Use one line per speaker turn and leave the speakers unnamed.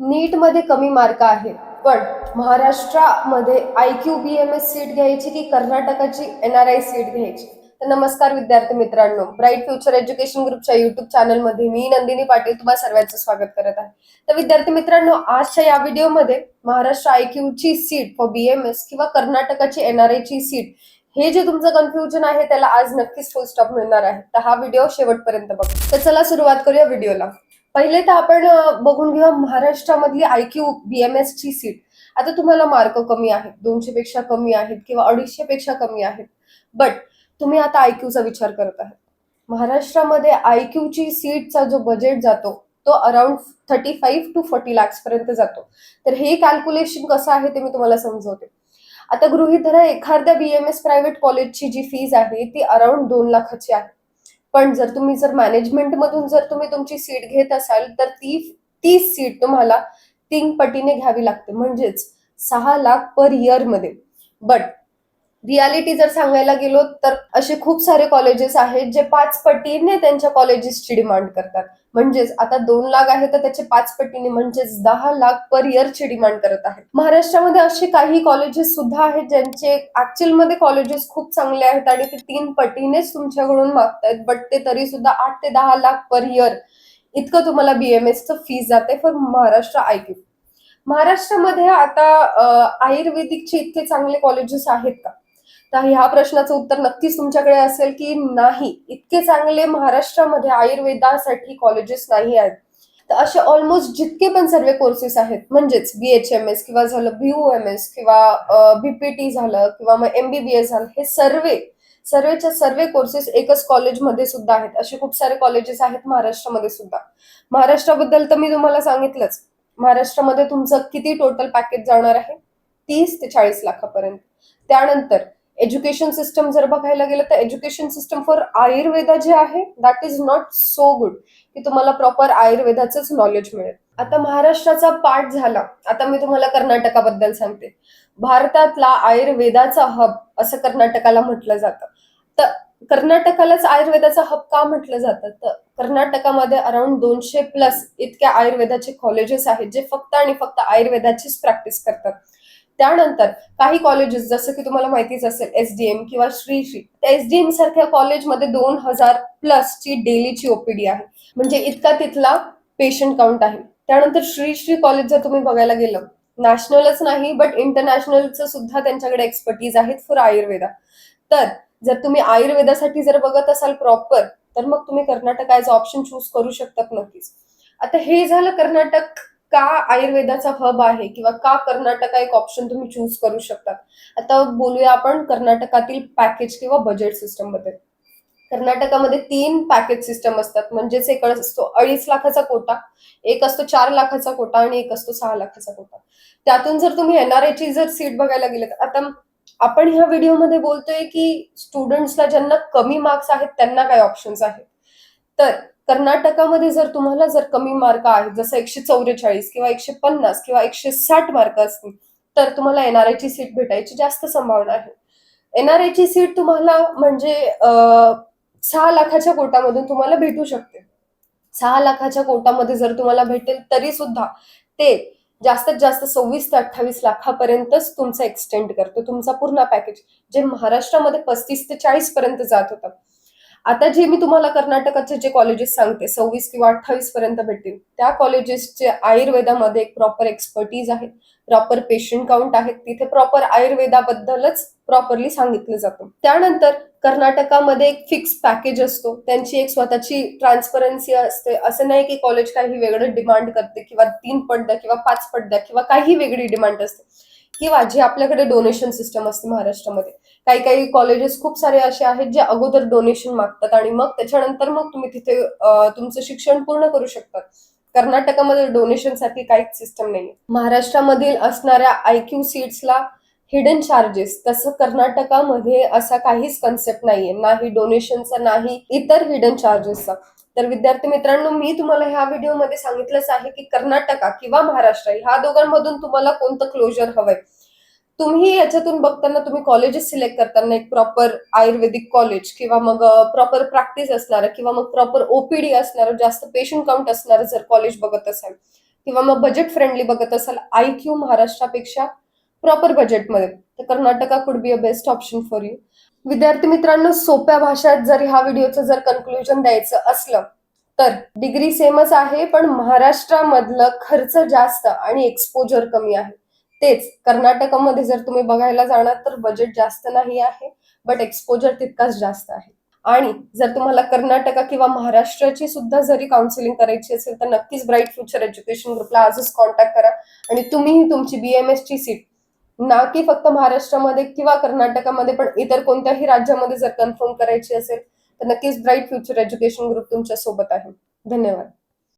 नीटमध्ये कमी मार्क आहेत पण महाराष्ट्रामध्ये I Q B M S seat घ्यायची की कर्नाटकाची एन आर आय सीट घ्यायची? तर नमस्कार विद्यार्थी मित्रांनो ब्राईट फ्युचर एज्युकेशन ग्रुपच्या युट्यूब चॅनलमध्ये मी नंदिनी पाटील तुम्हाला सर्वांचं स्वागत करत आहे. तर विद्यार्थी मित्रांनो आजच्या या व्हिडिओमध्ये Maharashtra I क्यूची seat for B M S किंवा कर्नाटकाची एन आर आय ची सीट हे जे तुमचं कन्फ्युजन आहे त्याला आज नक्कीच फुल स्टॉप मिळणार आहे. तर हा व्हिडिओ शेवटपर्यंत बघा. तर चला सुरुवात करूया व्हिडिओला. पहिले तर आपण बघून घेऊया महाराष्ट्रामधली I Q B M S ची सीट. आता तुम्हाला मार्क कमी आहेत दोनशे पेक्षा कमी आहेत किंवा अडीचशे पेक्षा कमी आहेत. बट तुम्ही आता आय चा विचार करत आहात. महाराष्ट्रामध्ये आय ची सीटचा जो बजेट जातो तो around thirty five to forty lakhs पर्यंत जातो. तर हे कॅल्क्युलेशन कसं आहे ते मी तुम्हाला समजवते. आता गृहित धरा एखाद्या बी एम एस प्रायव्हेट कॉलेजची जी फीज आहे ती अराउंड दोन लाखाची आहे. पण जर तुम्ही जर मॅनेजमेंट मधून जर तुम्ही तुमची सीट घेत असाल तर ती तीच सीट तुम्हाला तीन पटीने घ्यावी लागते. म्हणजेच सहा लाख पर इयरमध्ये. बट रियालिटी जर सांगायला गेलो तर असे खूप सारे कॉलेजेस आहेत जे पाच पटीने त्यांच्या कॉलेजेसची डिमांड करतात. म्हणजेच आता दोन लाख आहे तर त्याचे पाच पटीने म्हणजेच दहा लाख पर इयरची डिमांड करत आहेत. महाराष्ट्रामध्ये असे काही कॉलेजेस सुद्धा आहेत ज्यांचे ऍक्च्युअलमध्ये कॉलेजेस खूप चांगले आहेत आणि ते तीन पटीनेच तुमच्याकडून मागतायत बट ते तरी सुद्धा आठ ते दहा लाख पर इयर इतकं तुम्हाला बीएमएसचं फीस जाते फॉर महाराष्ट्र आयक्यू महाराष्ट्रामध्ये आता आयुर्वेदिकचे इतके चांगले कॉलेजेस आहेत का? तर ह्या प्रश्नाचं उत्तर नक्कीच तुमच्याकडे असेल की नाही. इतके चांगले महाराष्ट्रामध्ये आयुर्वेदासाठी कॉलेजेस नाही आहेत. तर असे ऑलमोस्ट जितके पण सर्व कोर्सेस आहेत म्हणजेच बी एच एम एस किंवा झालं बी एम एस किंवा बीपीटी झालं किंवा मग एमबीबीएस झालं हे सर्व सर्वेच्या सर्व कोर्सेस एकच कॉलेजमध्ये सुद्धा आहेत. असे खूप सारे कॉलेजेस आहेत महाराष्ट्रामध्ये सुद्धा. महाराष्ट्राबद्दल तर मी तुम्हाला सांगितलंच. महाराष्ट्रामध्ये तुमचं किती टोटल पॅकेज जाणार आहे? तीस ते चाळीस लाखापर्यंत. त्यानंतर एज्युकेशन सिस्टम जर बघायला गेलं तर एज्युकेशन सिस्टम फॉर आयुर्वेदा जे आहे that is not so good की तुम्हाला प्रॉपर आयुर्वेदाचंच नॉलेज मिळेल. आता महाराष्ट्राचा पाठ झाला. आता मी तुम्हाला कर्नाटकाबद्दल सांगते. भारतातला आयुर्वेदाचा हब असं कर्नाटकाला म्हटलं जातं. तर कर्नाटकालाच आयुर्वेदाचा हब का म्हटलं जातं? तर कर्नाटकामध्ये अराउंड दोनशे प्लस इतक्या आयुर्वेदाचे कॉलेजेस आहेत जे फक्त आणि फक्त आयुर्वेदाचीच प्रॅक्टिस करतात. त्यानंतर काही कॉलेजेस जसं की तुम्हाला माहितीच असेल एसडीएम किंवा श्री श्री एसडीएम सारख्या कॉलेजमध्ये दोन हजार प्लस ची डेलीची ओपीडी आहे. म्हणजे इतका तिथला पेशंट काउंट आहे. त्यानंतर श्री श्री कॉलेज जर तुम्ही बघायला गेलं नॅशनलच नाही बट इंटरनॅशनलचं सुद्धा त्यांच्याकडे एक्सपर्टीज आहेत फॉर आयुर्वेदा तर जर तुम्ही आयुर्वेदासाठी जर बघत असाल प्रॉपर तर मग तुम्ही कर्नाटक ॲज ऑप्शन चूज करू शकतात नक्कीच. आता हे झालं कर्नाटक का आयुर्वेदाचा हब आहे किंवा का कर्नाटक एक ऑप्शन तुम्ही चूज करू शकता? आता बोलूया आपण कर्नाटकातील पॅकेज किंवा बजेट सिस्टमबद्दल. कर्नाटकामध्ये तीन पॅकेज सिस्टम असतात. म्हणजेच एक असतो अडीच लाखाचा कोटा एक असतो चार लाखाचा कोटा आणि एक असतो सहा लाखाचा कोटा. त्यातून जर तुम्ही एनआरआय ची जर सीट बघायला गेलं तर आता आपण ह्या व्हिडिओमध्ये बोलतोय की स्टुडंट्सला ज्यांना कमी मार्क्स आहेत त्यांना काय ऑप्शन्स आहेत? तर कर्नाटकामध्ये जर तुम्हाला जर कमी मार्क आहेत जसं एकशे चौवेचाळीस किंवा एकशे पन्नास किंवा एकशे साठ मार्क असतील तर तुम्हाला एनआरआय ची सीट भेटायची जास्त संभावना आहे. एनआरआय ची सीट तुम्हाला म्हणजे सहा लाखाच्या कोटामधून तुम्हाला भेटू शकते. सहा लाखाच्या कोटामध्ये जर तुम्हाला भेटेल तरी सुद्धा ते जास्तीत जास्त सव्वीस ते अठ्ठावीस लाखापर्यंतच तुमचा एक्सटेंड करतो. तुमचा पूर्ण पॅकेज जे महाराष्ट्रामध्ये पस्तीस ते चाळीस पर्यंत जात होतं. आता जे मी तुम्हाला कर्नाटकाचे जे कॉलेजेस सांगते सव्वीस किंवा अठ्ठावीस पर्यंत भेटतील त्या कॉलेजेसचे आयुर्वेदामध्ये एक प्रॉपर एक्सपर्टीज आहे प्रॉपर पेशंट काउंट आहेत तिथे प्रॉपर आयुर्वेदाबद्दलच प्रॉपरली सांगितलं जातं. त्यानंतर कर्नाटकामध्ये एक फिक्स पॅकेज असतो त्यांची एक स्वतःची ट्रान्सपरन्सी असते. असं नाही की कॉलेज काही वेगळं डिमांड करते किंवा तीन पट द्या किंवा पाच पट द्या किंवा काही वेगळी डिमांड असते. किंवा जी आपल्याकडे डोनेशन सिस्टम असते महाराष्ट्रामध्ये काही काही कॉलेजेस खूप सारे असे आहेत जे अगोदर डोनेशन मागतात आणि मग त्याच्यानंतर मग तुम्ही तिथे तुमचं शिक्षण पूर्ण करू शकतात. कर्नाटकामध्ये डोनेशनसाठी काहीच सिस्टम नाही महाराष्ट्रामधील असणाऱ्या आयक्यू सीट्सला हिडन चार्जेस तसं कर्नाटकामध्ये असा काहीच कन्सेप्ट नाहीये. नाही डोनेशनचा नाही इतर हिडन चार्जेसचा तर विद्यार्थी मित्रांनो मी तुम्हाला ह्या व्हिडिओमध्ये सांगितलंच आहे की कर्नाटका किंवा महाराष्ट्र ह्या दोघांमधून तुम्हाला कोणतं क्लोजर हवंय? तुम्ही याच्यातून बघताना तुम्ही कॉलेजेस सिलेक्ट करताना एक प्रॉपर आयुर्वेदिक कॉलेज किंवा मग प्रॉपर प्रॅक्टिस असणारं किंवा मग प्रॉपर ओपीडी असणारं जास्त पेशंट काउंट असणारं जर कॉलेज बघत असाल किंवा मग बजेट फ्रेंडली बघत असाल आय क्यू महाराष्ट्रापेक्षा प्रॉपर बजेटमध्ये तर Karnataka could be a best option for you विद्यार्थी मित्रांनो सोप्या भाषेत जर ह्या व्हिडिओचं जर कन्क्लुजन द्यायचं असलं तर डिग्री सेमच आहे पण महाराष्ट्रामधलं खर्च जास्त आणि एक्सपोजर कमी आहे. तेच कर्नाटकामध्ये जर तुम्ही बघायला जाणार तर बजेट जास्त नाही आहे बट एक्सपोजर तितकाच जास्त आहे. आणि जर तुम्हाला कर्नाटका किंवा महाराष्ट्राची सुद्धा जरी काउन्सिलिंग करायची असेल तर नक्कीच ब्राईट फ्युचर एज्युकेशन ग्रुपला आजच कॉन्टॅक्ट करा. आणि तुम्हीही तुमची बीएमएस ची सीट ना की फक्त महाराष्ट्रामध्ये किंवा कर्नाटकामध्ये पण इतर कोणत्याही राज्यामध्ये जर कन्फर्म करायची असेल तर नक्कीच ब्राईट फ्युचर एज्युकेशन ग्रुप तुमच्यासोबत आहे. धन्यवाद.